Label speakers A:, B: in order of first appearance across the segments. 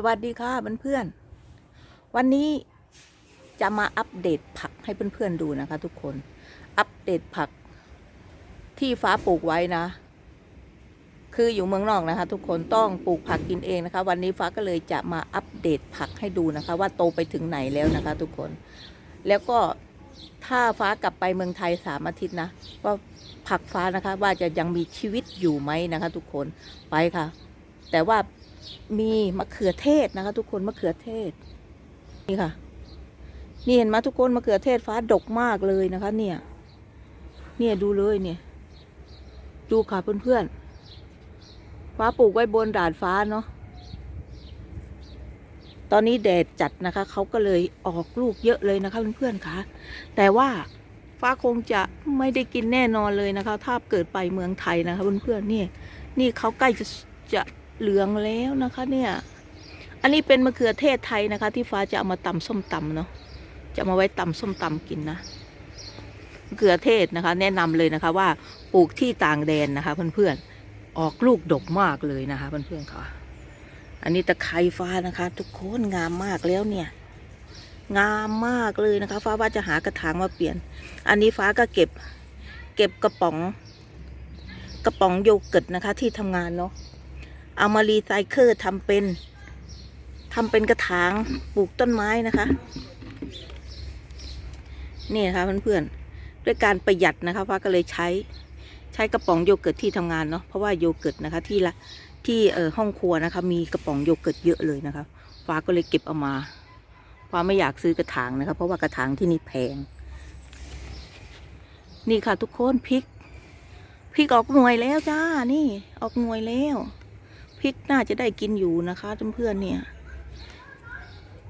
A: สวัสดีค่ะเพื่อนๆวันนี้จะมาอัปเดตผักให้เพื่อนๆดูนะคะ ทุกคน อัปเดตผักที่ฟ้าปลูกไว้นะ คืออยู่เมืองนอกนะคะ ทุกคนต้องปลูกผักกินเองนะคะ วันนี้ฟ้าก็เลยจะมาอัปเดตผักให้ดูนะคะ ว่าโตไปถึงไหนแล้วนะคะ ทุกคน แล้วก็ถ้าฟ้ากลับไปเมืองไทยสามอาทิตย์นะว่าผักฟ้านะคะ ว่าจะยังมีชีวิตอยู่ไหมนะคะ ทุกคนไปค่ะ แต่ว่า มีมะเขือเทศนะคะ ทุกคนมะเขือเทศ นี่ค่ะ นี่เห็นไหมทุกคนมะเขือเทศฟ้าดกมากเลยนะคะ เนี่ย เนี่ยดูเลยเนี่ย ดูค่ะเพื่อนๆฟ้าปลูกไว้บนดาดฟ้าเนาะตอนนี้แดดจัดนะคะเขาก็เลยออกลูกเยอะเลยนะคะเพื่อนๆค่ะแต่ว่าฟ้าคงจะไม่ได้กินแน่นอนเลยนะคะ ถ้าเกิดไปเมืองไทยนะคะเพื่อนๆนี่นี่เขาใกล้จะจะ เหลืองแล้วนะคะเนี่ย อันนี้เป็นมะเขือเทศไทยนะคะ ที่ฟ้าจะเอามาตำส้มตำเนาะ จะมาไว้ตำส้มตำกินนะ มะเขือเทศนะคะ แนะนำเลยนะคะว่าปลูกที่ต่างแดนนะคะ เพื่อนๆ ออกลูกดกมากเลยนะคะ เพื่อนๆค่ะ อันนี้ตะไคร้ฟ้านะคะ ทุกคนงามมากแล้วเนี่ยงามมากเลยนะคะ ฟ้าว่าจะหากระถางมาเปลี่ยน อันนี้ฟ้าก็เก็บ เก็บกระป๋อง กระป๋องโยเกิร์ตนะคะ ที่ทำงานเนาะ เอามารีไซเคิลทำเป็นทำเป็นกระถางปลูกต้นไม้นะคะ นี่นะคะเพื่อนๆด้วยการประหยัดนะคะฟ้าก็เลยใช้ใช้กระป๋องโยเกิร์ตที่ทำงานเนาะเพราะว่าโยเกิร์ตนะคะที่ละที่เออห้องครัวนะคะ มีกระป๋องโยเกิร์ตเยอะเลยนะคะฟ้าก็เลยเก็บเอามาฟ้าไม่อยากซื้อกระถางนะคะ เพราะว่ากระถางที่นี่แพง นี่ค่ะทุกคนพริกพริกออกหน่วยแล้วจ้านี่ ออกหน่วยแล้ว พริกน่าจะได้กินอยู่นะคะเพื่อนๆเนี่ย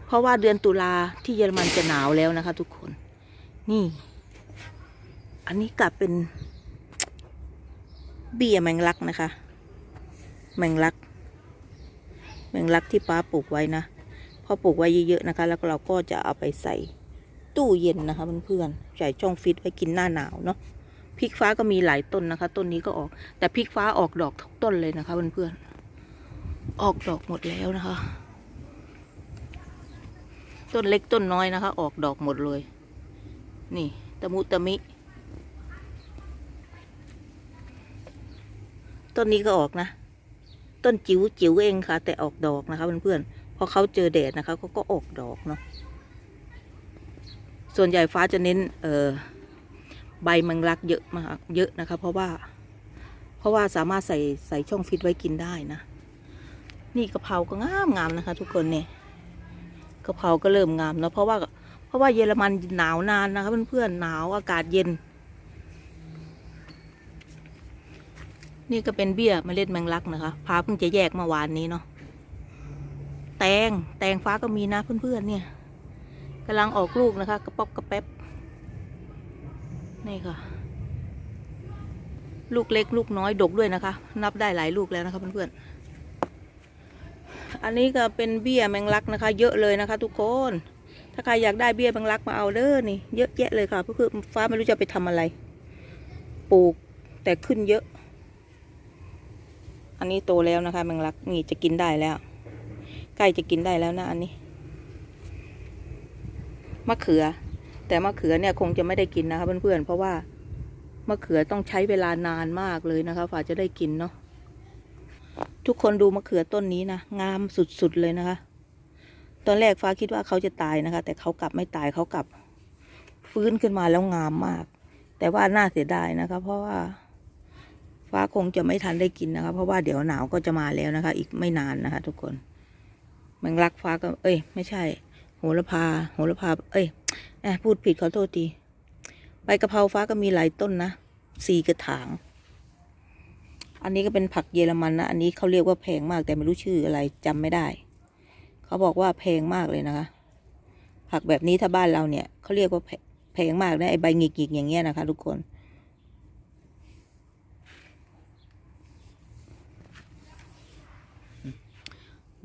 A: เพราะว่าเดือนตุลาที่เยอรมันจะหนาวแล้วนะคะ ทุกคน นี่ อันนี้กลับเป็น เบี้ยแมงลักนะคะ แมงลัก แมงลักที่ป้าปลูกไว้นะพอปลูกไว้เยอะๆนะคะ แล้วเราก็จะเอาไปใส่ตู้เย็นนะคะเพื่อนๆใส่ช่องฟิตไว้กินหน้าหนาวเนาะพริกฟ้าก็มีหลายต้นนะคะ ต้นนี้ก็ออก แต่พริกฟ้าออกดอกทุกต้นเลยนะคะเพื่อนๆ ออกดอกหมดแล้วนะคะ ต้นเล็กต้นน้อยนะคะ ออกดอกหมดเลย นี่ตะมุตะมิ ต้นนี้ก็ออกนะ ต้นจิ๋วจิ๋วเองค่ะ แต่ออกดอกนะคะเพื่อนๆพอเขาเจอแดดนะคะเขาก็ออกดอกเนาะส่วนใหญ่ฟ้าจะเน้นเออใบมังลักเยอะมากเยอะนะคะ เพราะว่า เพราะว่าสามารถใส่ใส่ช่องฟิตไว้กินได้นะ นี่กะเพราก็งามงามนะคะ ทุกคนเนี่ยกะเพราก็เริ่มงามเนาะเพราะว่าเพราะว่าเยอรมันหนาวนานนะคะเพื่อนๆหนาวอากาศเย็น นี่ก็เป็นเบี้ยเมล็ดแมงลักนะคะพาเพิ่งจะแยกเมื่อวานนี้เนาะแตงแตงฟ้าก็มีนะเพื่อนๆเนี่ยกำลังออกลูกนะคะกระป๊อบกระแป๊บนี่ค่ะ ลูกเล็กลูกน้อยดกด้วยนะคะ นับได้หลายลูกแล้วนะคะเพื่อนๆ อันนี้ก็เป็นเบี้ยแมงลักนะคะ เยอะเลยนะคะ ทุกคน ถ้าใครอยากได้เบี้ยแมงลักมาเอาเด้อนี่ เยอะแยะเลยค่ะเพื่อฟ้าไม่รู้จะไปทำอะไร ปลูกแต่ขึ้นเยอะ อันนี้โตแล้วนะคะ แมงลักนี่จะกินได้แล้ว ใกล้จะกินได้แล้วนะอันนี้มะเขือ แต่มะเขือเนี่ยคงจะไม่ได้กินนะคะเพื่อนๆเพราะว่ามะเขือต้องใช้เวลานานมากเลยนะคะฝ่าจะได้กินเนาะ ทุกคนดูมะเขือต้นนี้นะงามสุดๆเลยนะคะ ตอนแรกฟ้าคิดว่าเขาจะตายนะคะ แต่เขากลับไม่ตายเขากลับ ฟื้นขึ้นมาแล้วงามมาก แต่ว่าน่าเสียดายนะคะ เพราะว่า ฟ้าคงจะไม่ทันได้กินนะคะ เพราะว่าเดี๋ยวหนาวก็จะมาแล้วนะคะ อีกไม่นานนะคะ ทุกคนแมงลักฟ้าก็ เอ้ย ไม่ใช่ โหระพา โหระพา เอ้ยแอบพูดผิดขอโทษทีใบกะเพราฟ้าก็มีหลายต้นนะสี่กระถาง อันนี้ก็เป็นผักเยอรมันนะ อันนี้เขาเรียกว่าแพงมากแต่ไม่รู้ชื่ออะไรจำไม่ได้ เขาบอกว่าแพงมากเลยนะคะ ผักแบบนี้ถ้าบ้านเราเนี่ยเขาเรียกว่าแพแพงมากนะไอใบหงิกๆอย่างเงี้ยนะคะ ทุกคน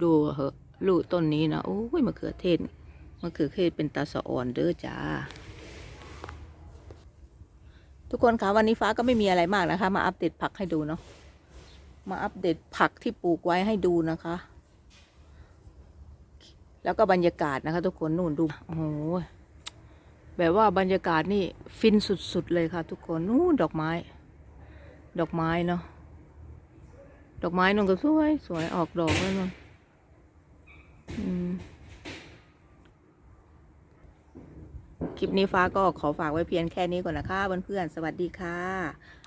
A: ดูเหอะลูกต้นนี้นะโอ้ยมะเขือเทศมะเขือเทศเป็นตาสะอ่อนเด้อจ้าทุกคนคะวันนี้ฟ้าก็ไม่มีอะไรมากนะคะ มาอัปเดตผักให้ดูเนาะ มาอัปเดตผักที่ปลูกไว้ให้ดูนะคะ แล้วก็บรรยากาศนะคะ ทุกคนนู่นดูโอ้โหแบบว่าบรรยากาศนี่ฟินสุดๆเลยค่ะ ทุกคนนู่นดอกไม้ ดอกไม้เนาะดอกไม้นู่นก็สวยสวยออกดอกแล้วนู่นอืมคลิปนี้ฟ้าก็ขอฝากไว้เพียงแค่นี้ก่อนนะคะเพื่อนๆสวัสดีค่ะ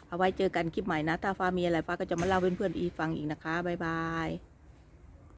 A: เอาไว้เจอกันคลิปใหม่นะ ถ้าฟ้ามีอะไรฟ้าก็จะมาเล่าเพื่อนๆอีกฟังอีกนะคะ บ๊ายบาย